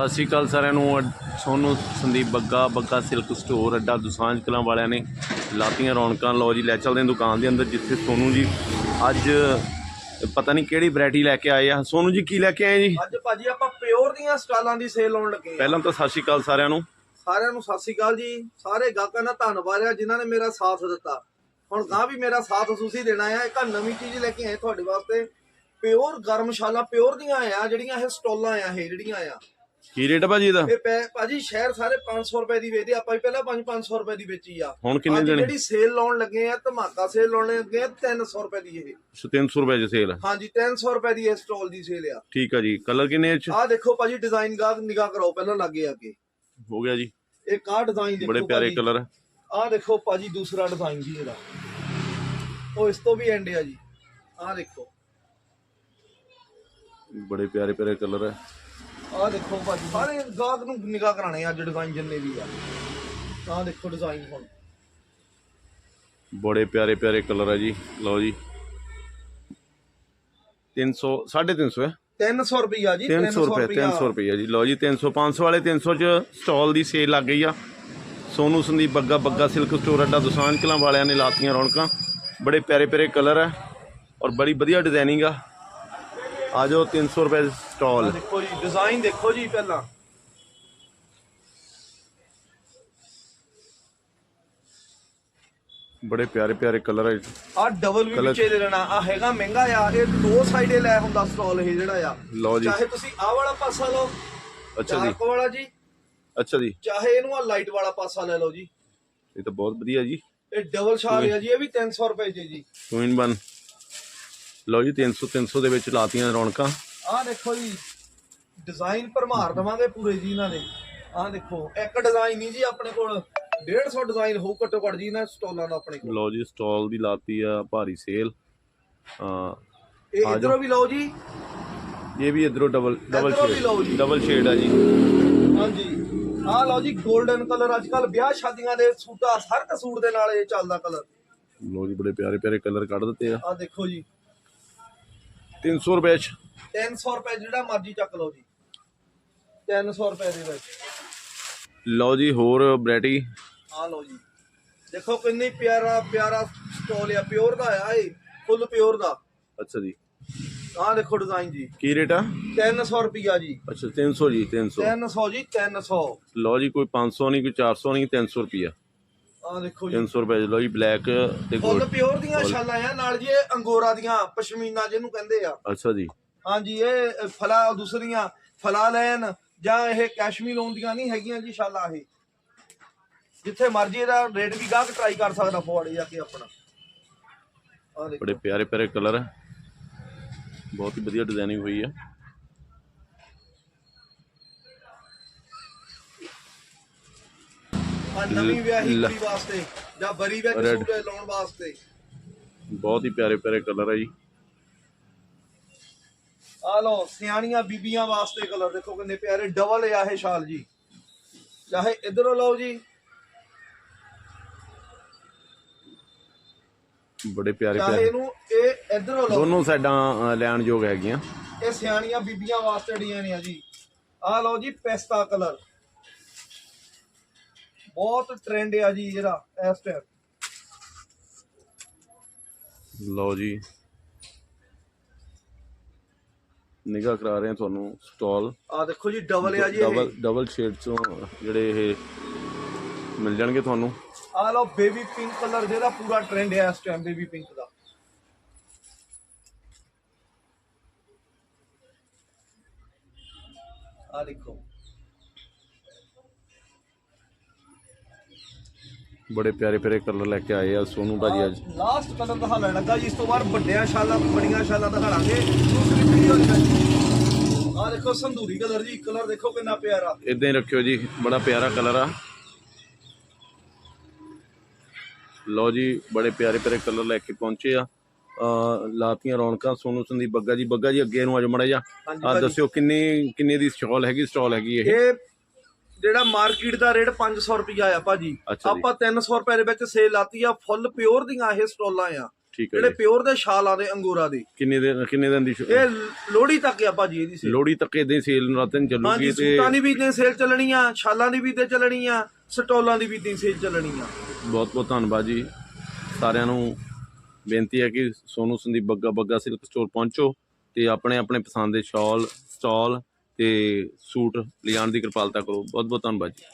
ਸਤਿ ਸ਼੍ਰੀ ਅਕਾਲ ਸਾਰਿਆਂ ਨੂੰ। ਸੋਨੂੰ ਸੰਦੀਪ ਬੱਗਾ ਬੱਗਾ ਸਿਲਕ ਸਟੋਰ ਅੱਡਾ ਦੁਸਾਂਝ ਕਲਾਂ ਵਾਲਿਆਂ ਨੇ ਲਾਤੀਆਂ ਰੌਣਕਾਂ। ਲਓ ਜੀ ਲੈ ਚੱਲਦੇ ਹਾਂ ਦੁਕਾਨ ਦੇ ਅੰਦਰ ਜਿੱਥੇ ਸੋਨੂੰ ਜੀ ਅੱਜ ਪਤਾ ਨਹੀਂ ਕਿਹੜੀ ਵੈਰਾਈਟੀ ਲੈ ਕੇ ਆਏ ਆ। ਸੋਨੂੰ ਜੀ ਕੀ ਲੈ ਕੇ ਆਏ ਜੀ? ਅੱਜ ਭਾਜੀ ਆਪਾਂ ਪਿਓਰ ਦੀਆਂ ਸਟਾਲਾਂ ਦੀ ਸੇਲ ਲਾਉਣ ਲੱਗੇ ਆ। ਪਹਿਲਾਂ ਤਾਂ ਸਤਿ ਸ਼੍ਰੀ ਅਕਾਲ ਸਾਰਿਆਂ ਨੂੰ। ਸਾਰਿਆਂ ਨੂੰ ਸਤਿ ਸ੍ਰੀ ਅਕਾਲ ਜੀ। ਸਾਰੇ ਗਾਹਕਾਂ ਦਾ ਧੰਨਵਾਦ ਆ ਜਿਨ੍ਹਾਂ ਨੇ ਮੇਰਾ ਸਾਥ ਦਿੱਤਾ। ਹੁਣ ਗਾਂ ਵੀ ਮੇਰਾ ਸਾਥ ਤੁਸੀਂ ਦੇਣਾ ਆ। ਇੱਕ ਨਵੀਂ ਚੀਜ਼ ਲੈ ਕੇ ਆਏ ਤੁਹਾਡੇ ਵਾਸਤੇ। ਪਿਓਰ ਗਰਮਸ਼ਾਲਾ ਪਿਓਰ ਦੀਆਂ ਆ ਜਿਹੜੀਆਂ ਇਹ ਸਟਾਲਾਂ ਆ ਇਹ ਜਿਹੜੀਆਂ ਆ। ਕੀ ਰੇਟ ਆ ਭਾਜੀ ਇਹਦਾ? ਇਹ ਪੈ- ਭਾਜੀ ਸ਼ਹਿਰ ਸਾਰੇ 500 ਰੁਪਏ ਦੀ ਵੇਚਦੇ ਆਪਾਂ ਵੀ ਪਹਿਲਾਂ 5-500 ਰੁਪਏ ਦੀ ਵੇਚੀ ਆ। ਹੁਣ ਕਿੰਨੇ ਅੱਜ ਦੇਣੇ? ਜਿਹੜੀ ਸੇਲ ਲਾਉਣ ਲੱਗੇ ਆ ਧਮਾਕਾ ਸੇਲ ਲਾਉਣ ਲੱਗੇ ਆ 300 ਰੁਪਏ ਦੀ ਇਹ। 300 ਰੁਪਏ ਚ ਸੇਲ ਹਾਂਜੀ 300 ਰੁਪਏ ਦੀ ਇਹ ਸਟਾਲ ਦੀ ਸੇਲ ਆ। ਠੀਕ ਆ ਜੀ। ਕਲਰ ਕਿੰਨੇ ਇਹ ਚ? ਆਹ ਦੇਖੋ ਭਾਜੀ ਡਿਜ਼ਾਈਨ ਗਾਹ ਨਿਗਾਹ ਕਰੋ ਪਹਿਲਾਂ ਲੱਗੇ ਅੱਗੇ ਹੋ ਗਿਆ ਜੀ। ਇਹ ਕਾਹ ਡਿਜ਼ਾਈਨ ਦੇਖੋ ਬੜੇ ਪਿਆਰੇ ਭਾਜੀ। ਕਲਰ ਆਹ ਦੇਖੋ ਭਾਜੀ ਦੂਸਰਾ ਡਿਜ਼ਾਈਨ ਜੀ ਇਹਦਾ। ਉਹ ਇਸ ਤੋਂ ਵੀ ਐਂਡ ਆ ਜੀ। ਆਹ ਦੇਖੋ। ਬੜੇ ਪਿਆਰੇ ਪਿਆਰੇ ਕਲਰ ਹੈ ਆਹ ਦੇਖੋ ਭਾਜੀ ਸਾਰੇ ਗਾਹਕ ਨੂੰ ਨਿਗਾਹ ਕਰਾਣੇ ਆ ਅੱਜ ਡਿਜ਼ਾਈਨ ਜਿੰਨੇ ਵੀ ਆ। ਆਹ ਦੇਖੋ ਡਿਜ਼ਾਈਨ ਹੁਣ। ਬੜੇ ਪਿਆਰੇ ਪਿਆਰੇ ਕਲਰ ਹੈ ਜੀ। ਲਓ ਜੀ। 300 350 ਹੈ। 300 ਰੁਪਿਆ ਜੀ 300 ਰੁਪਏ 300 ਰੁਪਏ ਜੀ। ਲਓ ਜੀ 300 500 ਵਾਲੇ 300 ਚ ਸਟਾਲ ਦੀ ਸੇਲ ਲੱਗ ਗਈ ਆ। ਸੋਨੂ ਸੰਦੀਪ ਬੱਗਾ ਬੱਗਾ ਸਿਲਕ ਸਟੋਰ ਅੱਡਾ ਦੁਸਾਂਝ ਕਲਾਂ ਵਾਲਿਆਂ ਨੇ ਲਾਤੀਆਂ ਰੌਣਕਾਂ। ਬੜੇ ਪਿਆਰੇ ਪਿਆਰੇ ਕਲਰ ਹੈ ਔਰ ਬੜੀ ਵਧੀਆ ਡਿਜ਼ਾਈਨਿੰਗ ਆ। ਆ ਜਾਓ 300 ਰੁਪਏ ਸਟਾਲ। ਦੇਖੋ ਜੀ ਡਿਜ਼ਾਈਨ ਦੇਖੋ ਜੀ ਪਹਿਲਾਂ। ਬੜੇ ਪਿਆਰੇ ਪਿਆਰੇ ਕਲਰ ਹੈ ਆਹ ਡਬਲ ਵੀ ਵਿੱਚੇ ਦੇ ਦੇਣਾ ਆ ਹੈਗਾ ਮਹਿੰਗਾ ਆ ਇਹ ਦੋ ਸਾਈਡੇ ਲੈ ਹੁੰਦਾ ਸਟਾਲ ਇਹ ਜਿਹੜਾ ਆ। ਲਓ ਜੀ। ਚਾਹੇ ਤੁਸੀਂ ਆਹ ਵਾਲਾ ਪਾਸਾ ਲਓ ਅੱਛਾ ਜੀ। ਚਾਰਕ ਵਾਲਾ ਜੀ। ਅੱਛਾ ਜੀ। ਚਾਹੇ ਇਹਨੂੰ ਆ ਲਾਈਟ ਵਾਲਾ ਪਾਸਾ ਲੈ ਲਓ ਜੀ। ਇਹ ਤਾਂ ਬਹੁਤ ਵਧੀਆ ਜੀ। ਇਹ ਡਬਲ ਸ਼ਾਰ ਆ ਜੀ ਇਹ ਵੀ 300 ਰੁਪਏ 'ਚ ਜੀ। ਟੂ ਇਨ 1 ਲਓ ਜੀ 300 300 ਦੇ ਵਿੱਚ ਲਾਤੀਆਂ ਰੌਣਕਾਂ। ਆਹ ਦੇਖੋ ਜੀ ਡਿਜ਼ਾਈਨ ਭਰਮਾਰ ਦਵਾਂਗੇ ਪੂਰੇ ਜੀ ਇਹਨਾਂ ਦੇ ਆਹ ਦੇਖੋ ਇੱਕ ਡਿਜ਼ਾਈਨ ਨਹੀਂ ਜੀ ਆਪਣੇ ਕੋਲ 150 ਡਿਜ਼ਾਈਨ ਹੋਊ ਘੱਟੋ ਘੱਟ ਜੀ ਇਹਨਾਂ ਸਟਾਲਾਂ ਦਾ ਆਪਣੇ ਕੋਲ। ਲਓ ਜੀ ਸਟਾਲ ਦੀ ਲਾਤੀ ਆ ਭਾਰੀ ਸੇਲ। ਆ ਇਹ ਇਧਰੋਂ ਵੀ ਲਓ ਜੀ। ਇਹ ਵੀ ਇਧਰੋਂ ਡਬਲ ਡਬਲ ਇੱਧਰੋਂ ਵੀ ਲਓ ਜੀ। ਸ਼ੇਡ ਡਬਲ ਸ਼ੇਡ ਆ ਜੀ। ਹਾਂਜੀ। ਆਹ ਲਓ ਜੀ 골ਡਨ ਕਲਰ ਅੱਜ ਕੱਲ ਵਿਆਹ ਸ਼ਾਦੀਆਂ ਦੇ ਸੂਟਾਂ ਹਰ ਇੱਕ ਸੂਟ ਦੇ ਨਾਲ ਇਹ ਚੱਲਦਾ ਕਲਰ ਲਓ ਜੀ ਬੜੇ ਪਿਆਰੇ ਪਿਆਰੇ ਕਲਰ ਕੱਢ ਦਿੱਤੇ ਆ। ਆਹ ਦੇਖੋ ਜੀ। 300 ਰੁਪਏ ਚ। 300 ਰੁਪਏ ਜਿਹੜਾ ਮਰਜ਼ੀ ਚੱਕ ਲਓ ਜੀ। 300 ਰੁਪਏ ਦੇ ਵਿੱਚ। ਲਓ ਜੀ ਹੋਰ ਵੈਰਾਈਟੀ। ਆਹ ਲਓ ਜੀ। ਦੇਖੋ ਕਿੰਨੀ ਪਿਆਰਾ ਪਿਆਰਾ ਸਟਾਲ ਆ ਪਿਓਰ ਦਾ ਆ ਇਹ। ਫੁੱਲ ਪਿਓਰ ਦਾ। ਅੱਛਾ ਜੀ। ਆਹ ਦੇਖੋ ਡਿਜ਼ਾਈਨ ਜੀ। ਕੀ ਰੇਟ ਆ? 300 ਰੁਪਿਆ ਜੀ। ਅੱਛਾ 300 ਜੀ 300 300 ਜੀ 300 ਲਓ ਜੀ ਕੋਈ 500 ਨਹੀਂ ਕੋਈ 400 ਨਹੀਂ 300 ਰੁਪਿਆ ਆਹ ਦੇਖੋ ਜੀ। 300 ਰੁਪਏ ਲਓ ਜੀ ਬਲੈਕ ਤੇ ਫੁੱਲ ਗੋਲਡ ਪਿਓਰ ਦੀਆਂ ਛਾਲਾਂ ਆ ਨਾਲ ਜੀ ਇਹ ਅੰਗੋਰਾ ਦੀਆਂ ਪਸ਼ਮੀਨਾ ਜਿਹਨੂੰ ਕਹਿੰਦੇ ਆ। ਅੱਛਾ ਜੀ। ਹਾਂਜੀ ਇਹ ਫਲਾ ਦੂਸਰੀਆਂ ਫਲਾ ਲੈਣ ਜਾਂ ਇਹ ਕੈਸ਼ਮੀਰ ਲੋਨ ਦੀਆਂ ਨਹੀਂ ਹੈਗੀਆਂ ਜੀ ਛਾਲਾਂ ਇਹ। ਜਿੱਥੇ ਮਰਜ਼ੀ ਇਹਦਾ ਰੇਟ ਵੀ ਗਾਹਕ ਟਰਾਈ ਕਰ ਸਕਦਾ ਫੋੜੇ ਜਾ ਕੇ ਆਪਣਾ। ਦੇਖੋ। ਬੜੇ ਪਿਆਰੇ ਪਿਆਰੇ ਕਲਰ ਬਹੁਤ ਹੀ ਵਧੀਆ ਡਿਜ਼ਾਈਨਿੰਗ ਹੋਈ ਆ। ਆਹ ਨਵੀਂ ਵਿਆਹੀ ਲ- ਕੁੜੀ ਵਾਸਤੇ ਜਾਂ ਬਰੀ ਵਿੱਚ Red. ਸੂਟ ਲਾਉਣ ਵਾਸਤੇ। ਬਹੁਤ ਹੀ ਪਿਆਰੇ ਪਿਆਰੇ ਕਲਰ ਹੈ ਜੀ। ਆ ਲਓ ਸਿਆਣੀਆਂ ਬੀਬੀਆਂ ਵਾਸਤੇ ਕਲਰ। ਦੇਖੋ ਕਿੰਨੇ ਪਿਆਰੇ ਡਬਲ ਆ ਇਹ ਸ਼ਾਲ ਜੀ। ਚਾਹੇ ਇਧਰੋਂ ਲਓ ਜੀ। ਬੜੇ ਪਿਆਰੇ ਚਾਹੇ ਪਿਆਰੇ। ਇਹਨੂੰ ਇਹ ਇਧਰੋਂ ਲਓ। ਦੋਨੋਂ ਸਾਈਡਾਂ ਅ, ਲੈਣ ਯੋਗ ਹੈਗੀਆਂ। ਇਹ ਸਿਆਣੀਆਂ ਬੀਬੀਆਂ ਵਾਸਤੇ ਡੀਆਂ ਨੇ ਆ ਜੀ। ਆ ਲਓ ਜੀ ਪੈਸਤਾ ਕਲਰ। ਬਹੁਤ ਟ੍ਰੈਂਡ ਆ ਜੀ ਇਹਦਾ ਇਸ ਟਾਈਮ ਲਓ ਜੀ। ਨਿਗਾਹ ਕਰਾ ਰਹੇ ਹਾਂ ਤੁਹਾਨੂੰ ਸਟਾਲ ਆ ਦੇਖੋ ਜੀ ਡਬਲ ਆ ਜੀ ਇਹ। ਡਬਲ ਡਬਲ ਸ਼ੇਡ ਚੋਂ ਜਿਹੜੇ ਇਹ ਮਿਲ ਜਾਣਗੇ ਤੁਹਾਨੂੰ। ਆ ਲਓ ਬੇਬੀ ਪਿੰਕ ਕਲਰ ਜਿਹਦਾ ਪੂਰਾ ਟ੍ਰੈਂਡ ਹੈ ਇਸ ਟਾਈਮ ਬੇਬੀ ਪਿੰਕ ਦਾ। ਆ ਦੇਖੋ। ਬੜੇ ਪਿਆਰੇ ਪਿਆਰੇ ਕਲਰ ਲੈ ਕੇ ਆਏ ਆ ਸੋਨੂ ਭਾਜੀ ਅੱਜ। ਲਾਸਟ ਕਲਰ ਦਿਖਾਉਣ ਲੱਗਾ ਜੀ ਇਸ ਤੋਂ ਬਾਅਦ ਵੱਡਿਆਂ ਸ਼ਾਲਾਂ ਬੜੀਆਂ ਸ਼ਾਲਾਂ ਦਿਖਾਵਾਂਗੇ ਦੂਸਰੀ ਵੀਡੀਓ ਦੇ ਵਿੱਚ ਆ ਦੇਖੋ ਸੰਧੂਰੀ ਕਲਰ ਜੀ ਕਲਰ ਦੇਖੋ ਕਿੰਨਾ ਪਿਆਰਾ। ਇਦਾਂ ਹੀ ਰੱਖਿਓ ਜੀ ਬੜਾ ਪਿਆਰਾ ਕਲਰ ਆ। ਲਓ ਜੀ ਬੜੇ ਪਿਆਰੇ ਪਿਆਰੇ ਕਲਰ ਲੈ ਕੇ ਪਹੁੰਚੇ ਆ। ਲਾਤੀਆਂ ਰੌਣਕਾਂ ਸੋਨੂ ਸੰਦੀਪ ਬੱਗਾ ਜੀ। ਬੱਗਾ ਜੀ ਅੱਗੇ ਨੂੰ ਆਜੋ ਮੜਾ ਜਾ ਆ। ਦੱਸਿਓ ਕਿੰਨੀ ਕਿੰਨੇ ਦੀ ਸਟਾਲ ਹੈਗੀ ਸਟਾਲ ਹੈਗੀ ਇਹ ਜਿਹੜਾ ਮਾਰਕੀਟ ਦਾ ਰੇਟ 500 ਰੁਪਿਆ ਆ ਭਾਜੀ। ਅੱਛਾ ਜੀ। ਆਪਾਂ 300 ਰੁਪਏ ਦੇ ਵਿੱਚ ਸੇਲ ਲਾਤੀ ਆ ਫੁੱਲ ਪਿਓਰ ਦੀਆਂ ਇਹ ਸਟਾਲਾਂ ਆ। ਠੀਕ ਹੈ ਜਿਹੜੇ ਜੀ। ਪਿਓਰ ਦੇ ਸ਼ਾਲ ਆਦੇ ਅੰਗੂਰਾ ਦੇ। ਕਿੰਨੇ ਦਿਨ ਕਿੰਨੇ ਦਿਨ ਦੀ ਇਹ ਲੋਹੜੀ ਤੱਕ ਆ ਭਾਜੀ ਇਹਦੀ ਸੇਲ ਲੋੜੀ ਤੱਕ ਇਦਾਂ ਸੇਲ ਰਾਤਨ ਹਾਂਜੀ ਚੱਲੂਗੀ ਤੇ ਸੂਟਾਂ ਦੀ ਵੀ ਇਦਾਂ ਸੇਲ ਚੱਲਣੀ ਆ ਸ਼ਾਲਾਂ ਦੀ ਵੀ ਇਦਾਂ ਚੱਲਣੀ ਆ ਸਟੋਲਾਂ ਦੀ ਵੀ ਇਦਾਂ ਸੇਲ ਚੱਲਣੀ ਆ। ਬਹੁਤ ਬਹੁਤ ਧੰਨਵਾਦ ਜੀ। ਸਾਰਿਆਂ ਨੂੰ ਬੇਨਤੀ ਹੈ ਕਿ ਸੋਨੂ ਸੰਦੀਪ ਬੱਗਾ ਬੱਗਾ ਸਿਲਕ ਸਟੋਰ ਪਹੁੰਚੋ ਤੇ ਆਪਣੇ ਆਪਣੇ ਪਸੰਦ ਦੇ ਸ਼ਾਲ ਸਟਾਲ ਤੇ ਸੂਟ ਲਿਜਾਣ ਦੀ ਕਿਰਪਾਲਤਾ ਕਰੋ। ਬਹੁਤ ਬਹੁਤ ਧੰਨਵਾਦ ਜੀ।